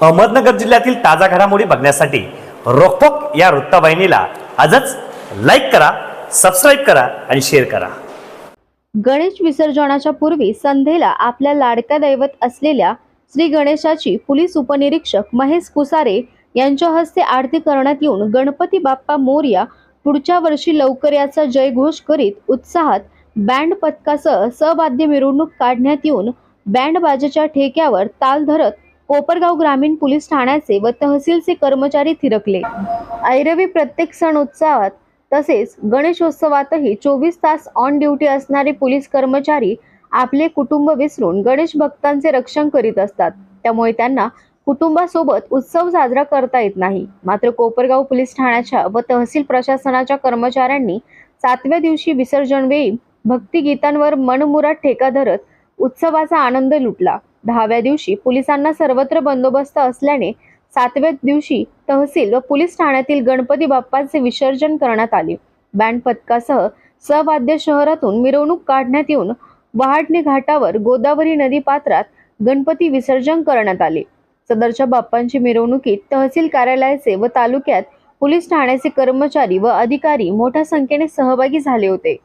अहमदनगर जिल्ह्यातील ताजा घडामोडी बघण्यासाठी रोखोक या वृत्तवाहिनीला आजच लाईक करा सबस्क्राईब करा आणि शेअर करा. गणेश विसर्जनाच्या पूर्वी संध्येला आपल्या लाडक्या दैवत असलेल्या श्री गणेशाची पोलीस उपनिरीक्षक महेश कुसारे यांच्या हस्ते आरती करण्यात येऊन गणपती बाप्पा मोर्या पुढच्या वर्षी लवकर याचा जयघोष करीत उत्साहात बँड पथकासह सहवाद्य मिरवणूक काढण्यात येऊन बँड बाजेच्या ठेक्यावर ताल धरत कोपरगाव ग्रामीण पोलीस ठाण्याचे व तहसीलचे कर्मचारी थिरकले. ऐरवी प्रत्येक सण उत्साहात तसेच गणेशोत्सवातही चोवीस तास ऑन ड्युटी असणारे पोलीस कर्मचारी आपले कुटुंब विसरून गणेश भक्तांचे रक्षण करीत असतात. त्यामुळे त्यांना कुटुंबासोबत उत्सव साजरा करता येत नाही. मात्र कोपरगाव पोलीस ठाण्याच्या व तहसील प्रशासनाच्या कर्मचाऱ्यांनी सातव्या दिवशी विसर्जनवेळी भक्तिगीतांवर मनमुराद ठेका धरत उत्सवाचा आनंद लुटला. दहाव्या दिवशी पोलिसांना सर्वत्र बंदोबस्त असल्याने सातव्या दिवशी तहसील व पोलीस ठाण्यातील गणपती बाप्पांचे विसर्जन करण्यात आले. बँड पथकासह सवाद्य शहरातून मिरवणूक काढण्यात येऊन वहाटणे घाटावर गोदावरी नदी पात्रात गणपती विसर्जन करण्यात आले. सदरच्या बाप्पांची मिरवणुकीत तहसील कार्यालयाचे व तालुक्यात पोलीस ठाण्याचे कर्मचारी व अधिकारी मोठ्या संख्येने सहभागी झाले होते.